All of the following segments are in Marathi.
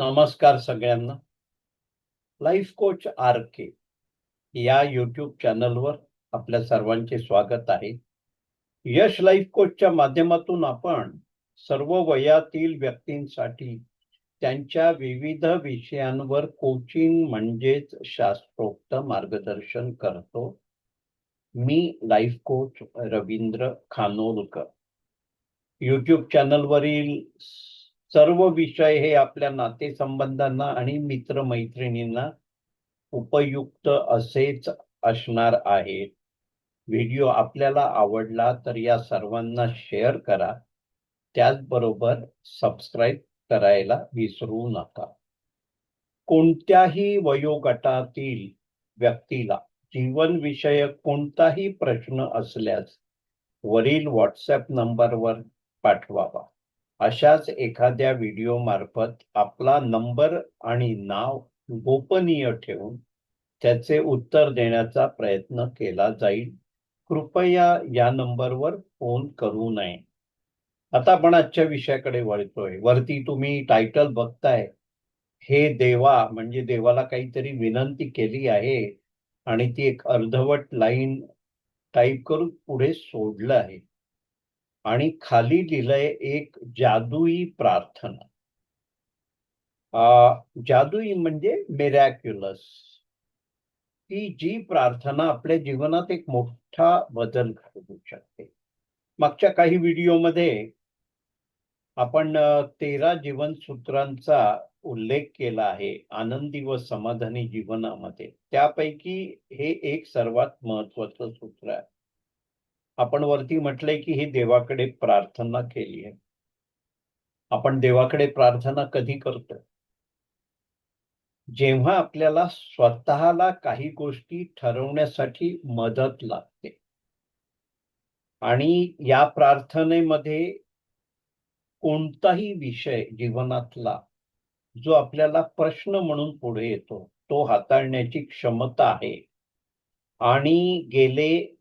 नमस्कार सगळ्यांना. लाईफ कोच आर के या युट्यूब चॅनलवर आपल्या सर्वांचे स्वागत आहे. यश लाईफ कोचच्या माध्यमातून आपण सर्व वयातील व्यक्तींसाठी त्यांच्या विविध विषयांवर कोचिंग म्हणजेच शास्त्रोक्त मार्गदर्शन करतो. मी life coach Ravindra Khanolkar. YouTube चॅनलवरील सर्व विषय हे आपल्या नातेसंबंधांना आणि मित्रमैत्रिणींना उपयुक्त असेच असणार आहेत व्हिडिओ आपल्याला आवडला तर या सर्वांना शेअर करा. त्याचबरोबर सबस्क्राईब करायला विसरू नका. कोणत्याही वयोगटातील व्यक्तीला जीवनविषयक कोणताही प्रश्न असल्यास वरील व्हॉट्सअप नंबरवर पाठवावा. अशाच एखाद्या व्हिडिओ मार्फत आपला नंबर आणि नाव गोपनीय ठेवून त्याचे उत्तर देण्याचा प्रयत्न केला जाईल. कृपया या नंबरवर फोन करू नये. आता आपण आजच्या विषयाकडे वळतोय. वरती तुम्ही टायटल बघताय. हे देवा म्हणजे देवाला काहीतरी विनंती केली आहे आणि ती एक अर्धवट लाईन टाईप करून पुढे सोडलं आहे. आणि खाली लिहिलंय एक जादुई प्रार्थना. जादुई म्हणजे मेरॅक्युलस ती जी प्रार्थना आपल्या जीवनात एक मोठा बदल घडवू शकते. मागच्या काही व्हिडिओमध्ये आपण तेरा जीवनसूत्रांचा उल्लेख केला आहे आनंदी व समाधानी जीवनामध्ये. त्यापैकी हे एक सर्वात महत्वाचं सूत्र आहे. आपण वरती म्हटलंय की ही देवाकडे प्रार्थना केली आहे. आपण देवाकडे प्रार्थना कधी करतो? जेव्हा आपल्याला स्वतःला काही गोष्टी ठरवण्यासाठी मदत लागते. आणि या प्रार्थनेमध्ये कोणताही विषय जीवनातला जो आपल्याला प्रश्न म्हणून पुढे येतो तो हाताळण्याची क्षमता आहे. आणि गेले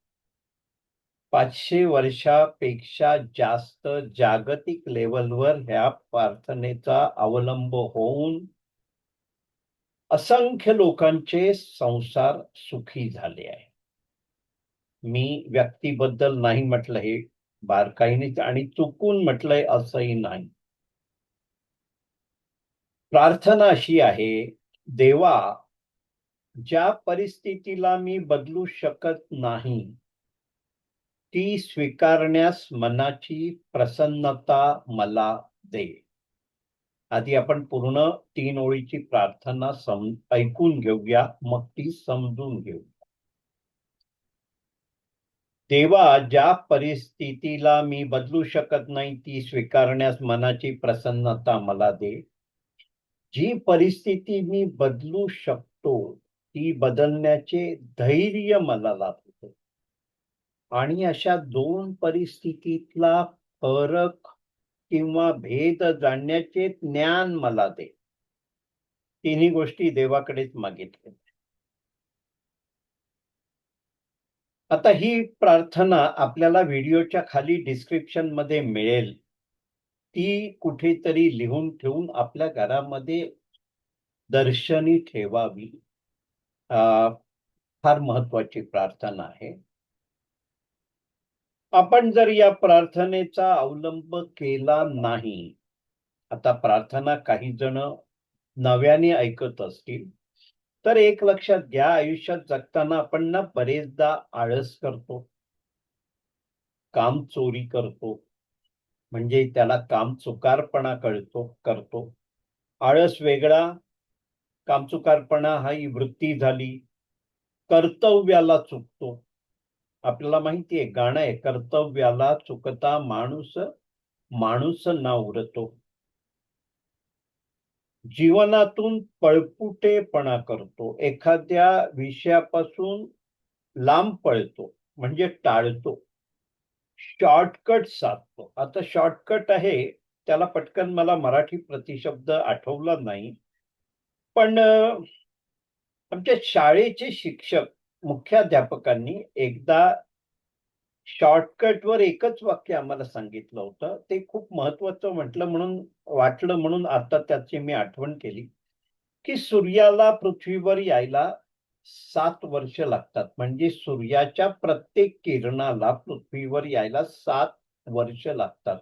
पाचशे वर्षापेक्षा जास्त जागतिक लेवलवर ह्या प्रार्थनेचा अवलंब होऊन असंख्य लोकांचे संसार सुखी झाले आहे. मी व्यक्तीबद्दल नाही म्हटलं हे बारकाईने आणि चुकून म्हटलंय असंही नाही. प्रार्थना अशी आहे देवा ज्या परिस्थितीला मी बदलू शकत नाही ती स्वीकारण्यास मनाची प्रसन्नता मला दे. आधी आपण पूर्ण तीन ओळीची प्रार्थना सम ऐकून घेऊया मग ती समजून घेऊया. देवा ज्या परिस्थितीला मी बदलू शकत नाही ती स्वीकारण्यास मनाची प्रसन्नता मला दे. जी परिस्थिती मी बदलू शकतो ती बदलण्याचे धैर्य मला लाभ आणि अशा दोन परिस्थितीतला फरक किंवा भेद जाणण्याचे ज्ञान मला दे. तिन्ही गोष्टी देवाकडेच मागितल्या. आता ही प्रार्थना आपल्याला व्हिडिओच्या खाली डिस्क्रिप्शनमध्ये मिळेल. ती कुठेतरी लिहून ठेवून आपल्या घरामध्ये दर्शनी ठेवावी. फार महत्वाची प्रार्थना आहे. आपण जर या प्रार्थनेचा अवलंब केला नाही आता प्रार्थना काही जण नव्याने ऐकत असतील तर एक लक्षात घ्या आयुष्यात जगताना आपण ना बरेचदा आळस करतो काम चोरी करतो म्हणजे त्याला काम चुकारपणा कळतो करतो. आळस वेगळा कामचुकारपणा हा ही वृत्ती झाली कर्तव्याला चुकतो. आपल्याला माहितीये गाणं आहे कर्तव्याला चुकता माणूस माणूस ना उरतो. जीवनातून पळपुटेपणा करतो. एखाद्या विषयापासून लांब पळतो म्हणजे टाळतो. शॉर्टकट साधतो. आता शॉर्टकट आहे त्याला पटकन मला मराठी प्रतिशब्द आठवला नाही. पण आमच्या शाळेचे शिक्षक मुख्याध्यापकांनी एकदा शॉर्टकटवर एकच वाक्य आम्हाला सांगितलं होतं. ते खूप महत्वाचं म्हटलं म्हणून वाटलं म्हणून आता त्याची मी आठवण केली, की सूर्याला पृथ्वीवर यायला सात वर्ष लागतात. म्हणजे सूर्याच्या प्रत्येक किरणाला पृथ्वीवर यायला सात वर्ष लागतात.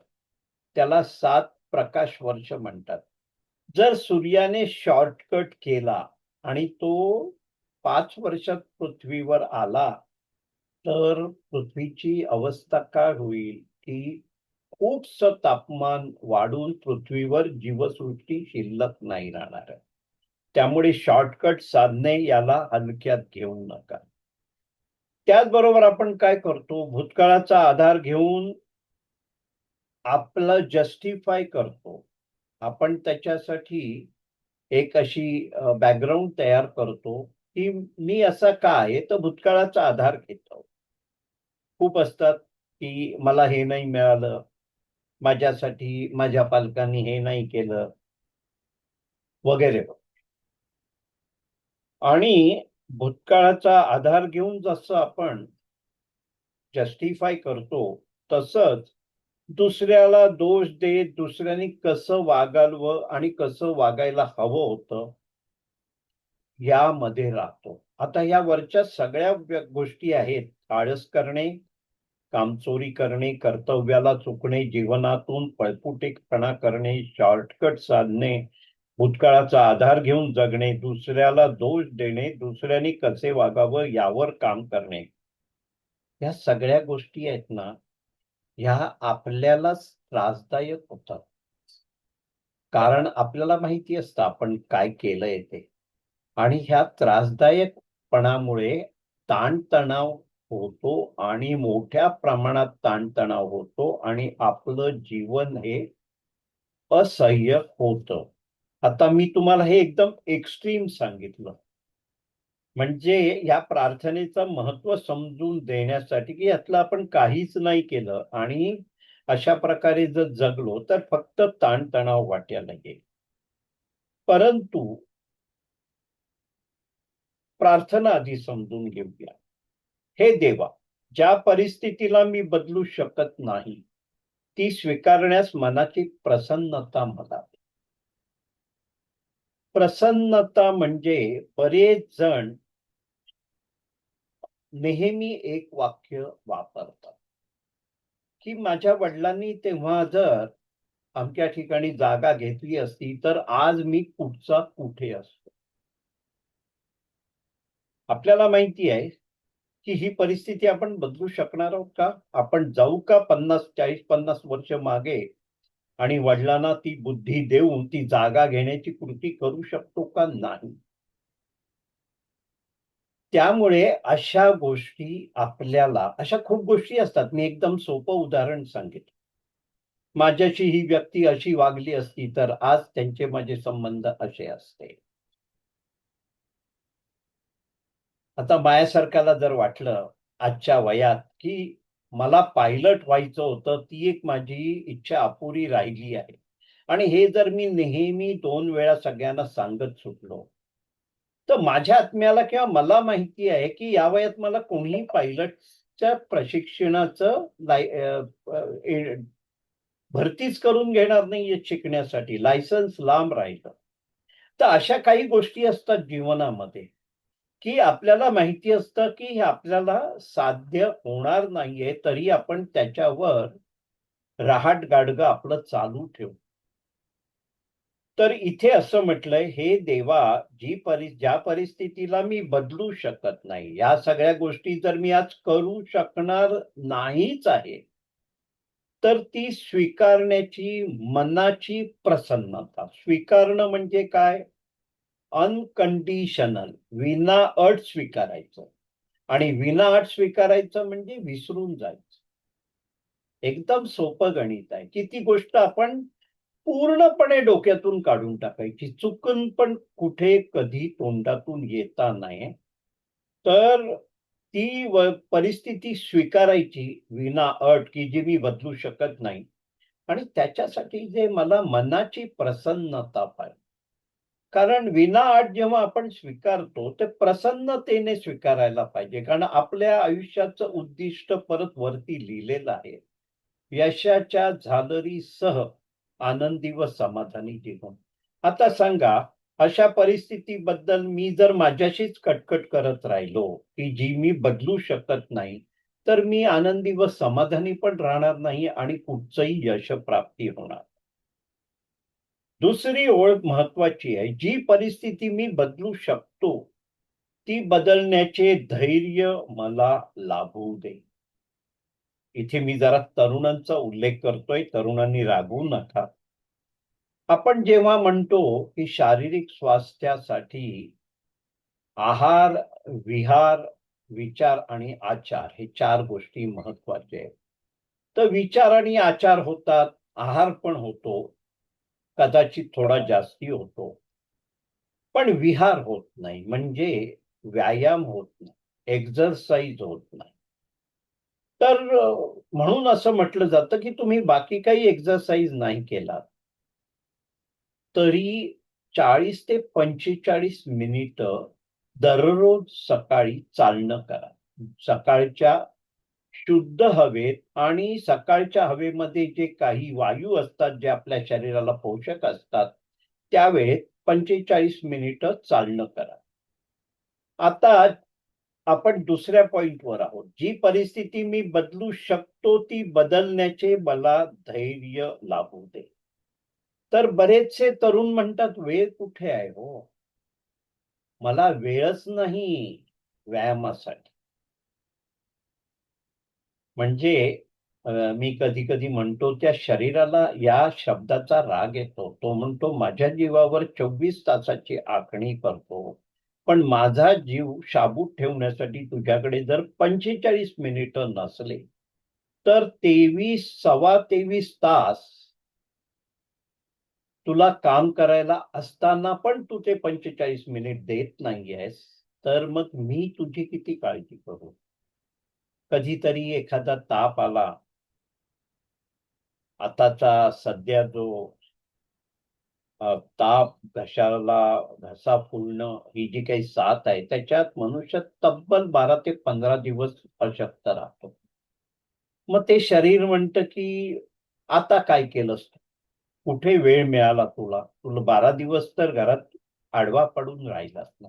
त्याला सात प्रकाश वर्ष म्हणतात. जर सूर्याने शॉर्टकट केला आणि तो पाच वर्षात पृथ्वीवर आला, तर पृथ्वीची अवस्था काय होईल, की खूपस तापमान वाढून पृथ्वीवर जीवसृष्टी शिल्लक नाही राहणार आहे. त्यामुळे शॉर्टकट साधने याला हलक्यात घेऊ नका. त्याचबरोबर आपण काय करतो, भूतकाळाचा आधार घेऊन आपलं जस्टिफाय करतो. आपण त्याच्यासाठी एक अशी बॅकग्राऊंड तयार करतो, की मी असा का आहे? तर भूतकाळाचा आधार घेतो. खूप असतात, की मला हे नाही मिळालं, माझ्यासाठी माझ्या पालकांनी हे नाही केलं. वगैरे. आणि भूतकाळाचा आधार घेऊन जसं आपण जस्टिफाय करतो, तसंच दुसऱ्याला दोष देत दुसऱ्याने कसं वागालवं आणि कसं वागायला हवं होतं यामध्ये राहतो. आता या वरच्या सगळ्या गोष्टी आहेत. आळस करणे, कामचोरी करणे, कर्तव्याला चुकणे, जीवनातून पळपुटेपणा करणे, शॉर्टकट साधणे, भूतकाळाचा आधार घेऊन जगणे, दुसऱ्याला दोष देणे, दुसऱ्याने कसे वागावं यावर काम करणे. ह्या सगळ्या गोष्टी आहेत ना, ह्या आपल्यालाच त्रासदायक होतात. कारण आपल्याला माहिती असतं आपण काय केलंय ते. आणि ह्या त्रासदायकपणामुळे ताणतणाव होतो आणि मोठ्या प्रमाणात ताणतणाव होतो आणि आपलं जीवन हे असह्य होतं. आता मी तुम्हाला हे एकदम एक्स्ट्रीम सांगितलं. म्हणजे या प्रार्थनेचं महत्त्व समजून देण्यासाठी, की यातलं आपण काहीच नाही केलं आणि अशा प्रकारे जर जगलो, तर फक्त ताणतणाव वाट्याला येईल. परंतु प्रार्थना आधी समजून घेऊया. हे देवा, ज्या परिस्थितीला मी बदलू शकत नाही, ती स्वीकारण्यास मनाची प्रसन्नता मला प्रसन्नता म्हणजे बरेच जण नेहमी एक वाक्य वापरतात, की माझ्या वडिलांनी तेव्हा जर आमच्या ठिकाणी जागा घेतली असती, तर आज मी कुठचा कुठे असतो. आपल्याला माहिती आहे, की ही परिस्थिती आपण बदलू शकणार आहोत का? आपण जाऊ का 50, 40, 50 वर्ष मागे आणि वडिलांना ती बुद्धी देऊन ती जागा घेण्याची कृती करू शकतो का? नाही. त्यामुळे अशा गोष्टी आपल्याला अशा खूप गोष्टी असतात. मी एकदम सोपं उदाहरण सांगितलं. माझ्याशी ही व्यक्ती अशी वागली असती, तर आज त्यांचे माझे संबंध असे असते. आता माझ्यासारख्याला जर वाटलं आजच्या वयात, की मला पायलट व्हायचं होतं, ती एक माझी इच्छा अपुरी राहिली आहे. आणि हे जर मी नेहमी दोन वेळा सगळ्यांना सांगत सुटलो, तर माझ्या आत्म्याला किंवा मला माहिती आहे, की या वयात मला कोणीही पायलटच्या प्रशिक्षणाचं भरतीच करून घेणार नाहीये शिकण्यासाठी. लायसन्स लांब राहिलं. तर अशा काही गोष्टी असतात जीवनामध्ये, की आपल्याला माहिती असतं, की हे आपल्याला साध्य होणार नाहीये, तरी आपण त्याच्यावर रहाट-गाडगं आपलं चालू ठेवू. तर इथे असं म्हटलंय, "हे देवा, जी परि ज्या परिस्थितीला मी बदलू शकत नाही, या सगळ्या गोष्टी जर मी आज करू शकणार नाहीच आहे, तर ती स्वीकारण्याची मनाची प्रसन्नता." स्वीकारणं म्हणजे काय? अनकंडिशनल, विनाअट स्वीकारायचं आणि विना अट स्वीकारायचं म्हणजे विसरून जायचं. एकदम सोपं गणित आहे, की ती गोष्ट आपण पूर्णपणे डोक्यातून काढून टाकायची. चुकून पण कुठे कधी तोंडातून येता नाही. तर ती व परिस्थिती स्वीकारायची विनाअट, की जी मी बदलू शकत नाही आणि त्याच्यासाठी जे मला मनाची प्रसन्नता पाहिजे. कारण विनाअट जेव्हा आपण स्वीकारतो ते प्रसन्नतेने स्वीकारायला पाहिजे. कारण आपल्या आयुष्याचं उद्दिष्ट परत वरती लिहिलेलं आहे. यशाच्या झालरीसह आनंदी व समाधानी जीवन. आता सांगा अशा परिस्थितीबद्दल मी जर माझ्याशीच कटकट करत राहिलो की जी मी बदलू शकत नाही तर मी आनंदी व समाधानी पण राहणार नाही आणि कुठचंही यश प्राप्ती होणार. दुसरी ओळ महत्वाची आहे. जी परिस्थिती मी बदलू शकतो ती बदलण्याचे धैर्य मला लाभू दे. इथे मी जरा तरुणांचा उल्लेख करतोय. तरुणांनी रागवू नका. आपण जेव्हा म्हणतो की शारीरिक स्वास्थ्यासाठी आहार विहार विचार आणि आचार हे चार गोष्टी महत्त्वाचे आहेत. तर विचार आणि आचार होतात आहार पण होतो कदाचित थोडा जास्ती होतो. पण विहार होत नाही. म्हणजे व्यायाम होत नाही. एक्झरसाइज होत नाही. तर म्हणून असं म्हटलं जातं की तुम्ही बाकी काही एक्झरसाइज नाही केला तरी चाळीस ते पंचेचाळीस मिनिट दररोज सकाळी चालणं करा. सकाळच्या शुद्ध हवेत आणि सकाळच्या हवेमध्ये जे काही वायू असतात जे आपल्या शरीराला पोषक असतात त्यावेळेत पंचेचाळीस मिनिट चालणं करा. आता आपण दुसऱ्या पॉइंटवर आहोत. जी परिस्थिती मी बदलू शकतो ती बदलण्याचे मला धैर्य लाभू दे. तर बरेचसे तरुण म्हणतात वेळ कुठे आहे हो? मला वेळच नाही व्यायामासाठी. म्हणजे मी कधी कधी म्हणतो त्या शरीराला या शब्दाचा राग येतो. तो म्हणतो माझ्या जीवावर चोवीस तासाची आखणी करतो. पण माझा जीव शाबूत ठेवण्यासाठी तुझ्याकडे जर पंचेचाळीस मिनिट नसले तर तेवीस सव्वा तेवीस तास तुला काम करायला असताना पण तू ते पंचेचाळीस मिनिट देत नाहीयेस. तर मग मी तुझी किती काळजी करू? कधीतरी एखादा ताप आला. आताचा सध्या जो ताप घशाला घसा फुलणं ही जी काही साथ आहे त्याच्यात मनुष्य तब्बल बारा ते पंधरा दिवस अशक्त राहतो. मग ते शरीर म्हणतं की आता काय केलंस कुठे वेळ मिळाला तुला? तुला बारा दिवस तर घरात आडवा पडून राहिलास ना.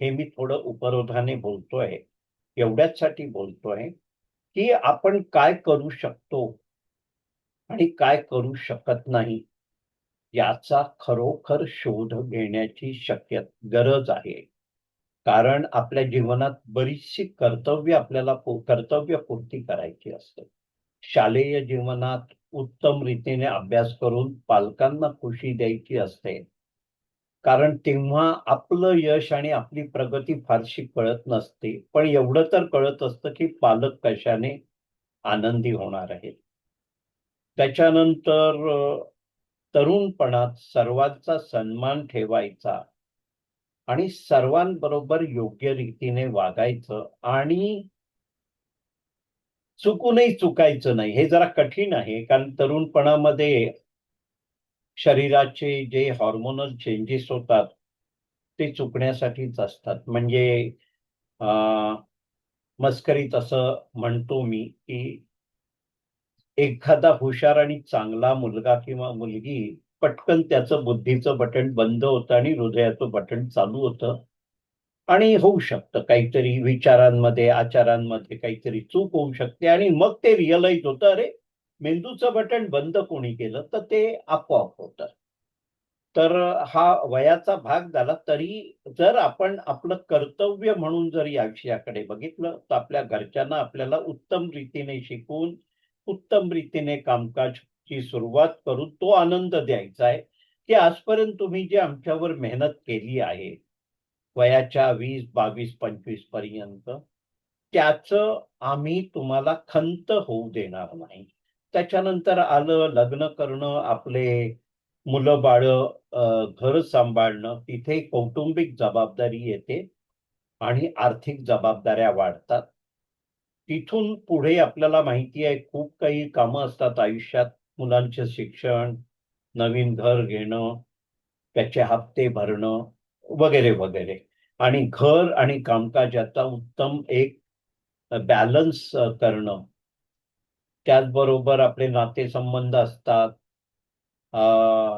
हे मी थोडं उपरोधाने बोलतोय. एवढ्याचसाठी बोलतोय की आपण काय करू शकतो आणि काय करू शकत नाही याचा खरोखर शोध घेण्याची शक्य गरज आहे. कारण आपल्या जीवनात बरीचशी कर्तव्य आपल्याला कर्तव्य पूर्ती करायची असते. शालेय जीवनात उत्तम रीतीने अभ्यास करून पालकांना खुशी द्यायची असते. कारण तेव्हा आपलं यश आणि आपली प्रगती फारशी कळत नसते. पण एवढं तर कळत असतं की पालक कशाने आनंदी होणार आहेत. त्याच्यानंतर तरुणपणात सर्वांचा सन्मान ठेवायचा आणि सर्वांबरोबर योग्य रीतीने वागायचं आणि चुकूनही चुकायचं नाही. हे जरा कठीण आहे कारण तरुणपणामध्ये शरीराचे जे हॉर्मोनल चेंजेस होतात ते चुकण्यासाठीच असतात. म्हणजे मस्करीत असं म्हणतो मी की एखादा हुशार आणि चांगला मुलगा किंवा मुलगी पटकन त्याचं बुद्धीचं बटन बंद होतं आणि हृदयाचं बटन चालू होतं. आणि होऊ शकतं. काहीतरी विचारांमध्ये आचारांमध्ये काहीतरी चूक होऊ शकते आणि मग ते रिअलाइज होतं अरे मेंदूचं बटन बंद कोणी केलं तर ते आपोआप होतं. तर हा वयाचा भाग झाला तरी जर आपण आपलं कर्तव्य म्हणून जर या विषयाकडे बघितलं तर आपल्या घरच्यांना आपल्याला उत्तम रीतीने शिकून उत्तम रीतीने कामकाजची सुरुवात करून तो आनंद द्यायचा आहे की आजपर्यंत तुम्ही जे आमच्यावर मेहनत केली आहे वयाच्या वीस बावीस पंचवीसपर्यंत त्याच आम्ही तुम्हाला खंत होऊ देणार नाही. त्याच्यानंतर आलं लग्न करणं आपले मुलं बाळ घर सांभाळणं. तिथे कौटुंबिक जबाबदारी येते आणि आर्थिक जबाबदाऱ्या वाढतात. तिथून पुढे आपल्याला माहिती आहे खूप काही कामं असतात आयुष्यात. मुलांचे शिक्षण नवीन घर घेणं त्याचे हप्ते भरणं वगैरे वगैरे. आणि घर आणि कामकाजाचा उत्तम एक बॅलन्स करणं. त्याचबरोबर आपले नातेसंबंध असतात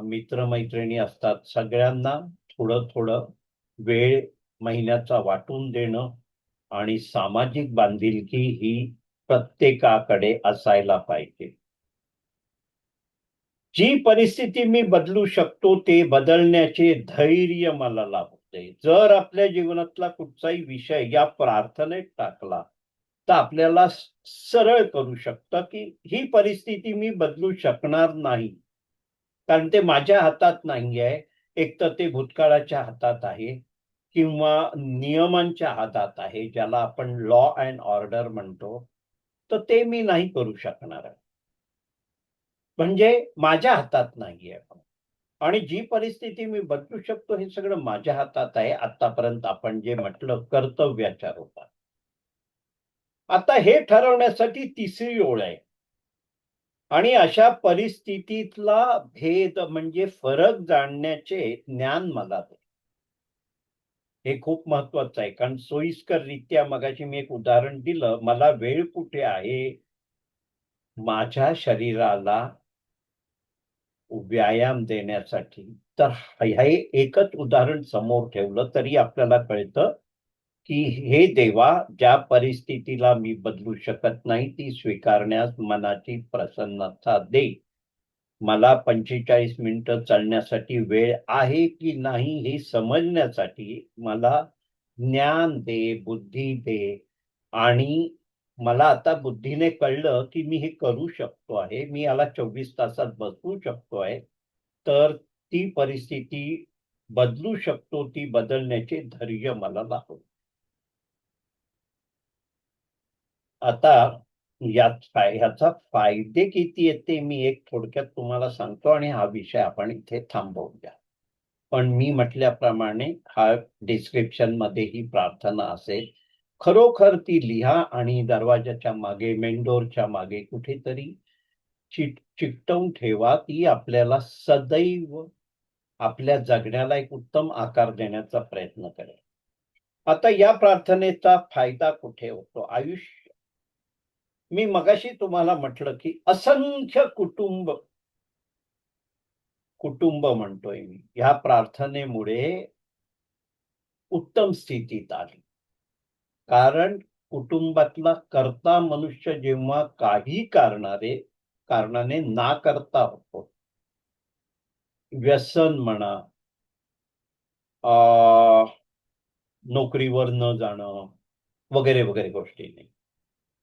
मित्रमैत्रिणी असतात. सगळ्यांना थोडं थोडं वेळ महिन्याचा वाटून देणं आणि सामाजिक बांधिलकी ही प्रत्येकाकडे असायला पाहिजे. जी परिस्थिती मी बदलू शकतो ते बदलण्याचे धैर्य मला लाभते. जर आपल्या जीवनातला कुठचाही विषय या प्रार्थनेत टाकला तर आपल्याला सरळ करू शकतं की ही परिस्थिती मी बदलू शकणार नाही. कारण ते माझ्या हातात नाही आहे एक तर ते भूतकाळाच्या हातात आहे किंवा नियमांच्या हातात आहे ज्याला आपण लॉ अँड ऑर्डर म्हणतो. तर ते मी नाही करू शकणार. म्हणजे माझ्या हातात नाहीये. आणि जी परिस्थिती मी बदलू शकतो हे सगळं माझ्या हातात आहे. आतापर्यंत आपण जे म्हटलं कर्तव्याच्या रूपात. आता हे ठरवण्यासाठी तिसरी ओळ आहे. आणि अशा परिस्थितीतला भेद म्हणजे फरक जाणण्याचे ज्ञान मला दे. हे खूप महत्वाचं आहे. कारण सोयीस्कर रित्या मगाशी मी एक उदाहरण दिलं. मला वेळ कुठे आहे? माझ्या शरीराला व्यायाम देण्यासाठी. तर हे एकच उदाहरण समोर ठेवलं तरी आपल्याला कळतं. की हे देवा ज्या परिस्थितीला मी बदलू शकत नाही ती स्वीकारण्यास मनाची प्रसन्नता दे. मला पंचेचाळीस मिनिटं चालण्यासाठी वेळ आहे की नाही हे समजण्यासाठी मला ज्ञान दे बुद्धी दे. आणि मला आता बुद्धीने कळलं की मी हे करू शकतो आहे. मी याला चोवीस तासात बसवू शकतो आहे. तर ती परिस्थिती बदलू शकतो ती बदलण्याचे धैर्य मला लागतो आता यात ह्याचा फायदे किती येते मी एक थोडक्यात तुम्हाला सांगतो आणि हा विषय आपण इथे थांबवूया. पण मी म्हटल्याप्रमाणे हा डिस्क्रिप्शनमध्ये ही प्रार्थना असेल खरोखर ती लिहा आणि दरवाजाच्या मागे मेंडोरच्या मागे कुठेतरी चिट चिकटवून ठेवा. ती आपल्याला सदैव आपल्या जगण्याला एक उत्तम आकार देण्याचा प्रयत्न करेल. आता या प्रार्थनेचा फायदा कुठे होतो? आयुष्य मी मगाशी तुम्हाला म्हटलं की असंख्य कुटुंब कुटुंब म्हणतोय मी. ह्या प्रार्थनेमुळे उत्तम स्थितीत आली. कारण कुटुंबातला करता मनुष्य जेव्हा काही कारणारे कारणाने ना करता होतो. व्यसन म्हणा नोकरीवर न जाणं वगैरे वगैरे गोष्टी नाही.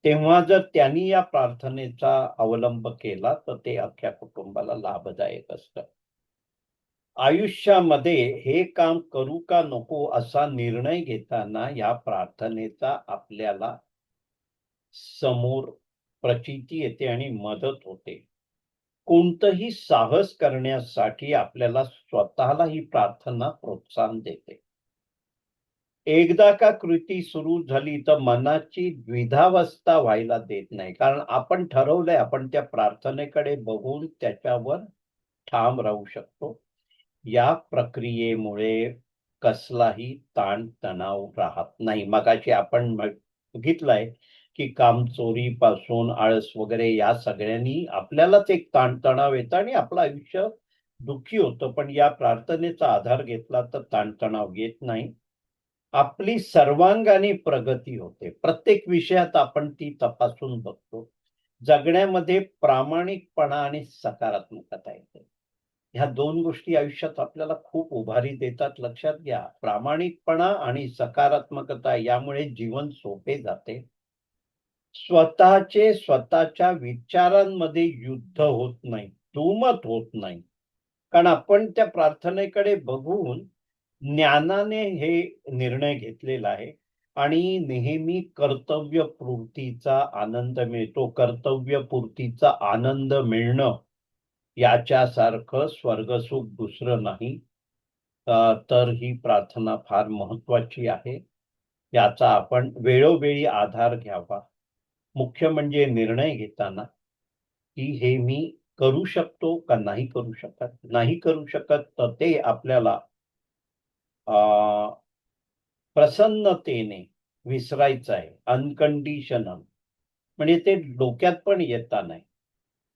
तेव्हा जर त्यांनी या प्रार्थनेचा अवलंब केला तर ते अख्ख्या कुटुंबाला लाभदायक असत. आयुष्यामध्ये हे काम करू का नको असा निर्णय घेताना या प्रार्थनेचा आपल्याला समोर प्रचिती येते आणि मदत होते. कोणतंही साहस करण्यासाठी आपल्याला स्वतःला ही प्रार्थना प्रोत्साहन देते. एकदा का कृती सुरू झाली तर मनाची द्विधावस्था व्हायला देत नाही. कारण आपण ठरवलंय आपण त्या प्रार्थनेकडे बघून त्याच्यावर ठाम राहू शकतो. या प्रक्रियेमुळे कसलाही ताण तणाव राहत नाही. मगाशी आपण बघितलंय की काम चोरीपासून आळस वगैरे या सगळ्यांनी आपल्यालाच एक ताणतणाव येतं आणि आपलं आयुष्य दुःखी होतं. पण या प्रार्थनेचा आधार घेतला तर ताणतणाव येत नाही. आपली सर्वांगाने प्रगती होते. प्रत्येक विषयात आपण ती तपासून बघतो. जगण्यामध्ये प्रामाणिकपणा आणि सकारात्मकता येते. ह्या दोन गोष्टी आयुष्यात आपल्याला खूप उभारी देतात. लक्षात घ्या प्रामाणिकपणा आणि सकारात्मकता यामुळे जीवन सोपे जाते. स्वतःचे स्वतःच्या विचारांमध्ये युद्ध होत नाही दुमत होत नाही. कारण आपण त्या प्रार्थनेकडे बघून ज्ञानाने हे निर्णय घेतलेला आहे. आणि नेहमी कर्तव्यपूर्तीचा आनंद मिळतो. कर्तव्यपूर्तीचा आनंद मिळणं याच्यासारखं स्वर्गसुख दुसरं नाही. तर ही प्रार्थना फार महत्वाची आहे. याचा आपण वेळोवेळी आधार घ्यावा. मुख्य म्हणजे निर्णय घेताना की हे मी करू शकतो का नाही करू शकत? नाही करू शकत तर ते आपल्याला प्रसन्नतेने विसरायचं आहे अनकंडिशनल म्हणजे ते डोक्यात पण येता नाही.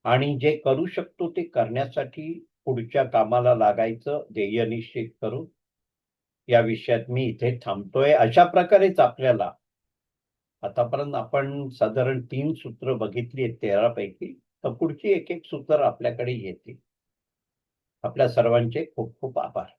आणि जे करू शकतो ते करण्यासाठी पुढच्या कामाला लागायचं ध्येय निश्चित करून. या विषयात मी इथे थांबतोय. अशा प्रकारेच आपल्याला आतापर्यंत आपण साधारण तीन सूत्र बघितली आहेत तेरा पैकी तर पुढची एक एक सूत्र आपल्याकडे येतील. आपल्या सर्वांचे खूप खूप आभार.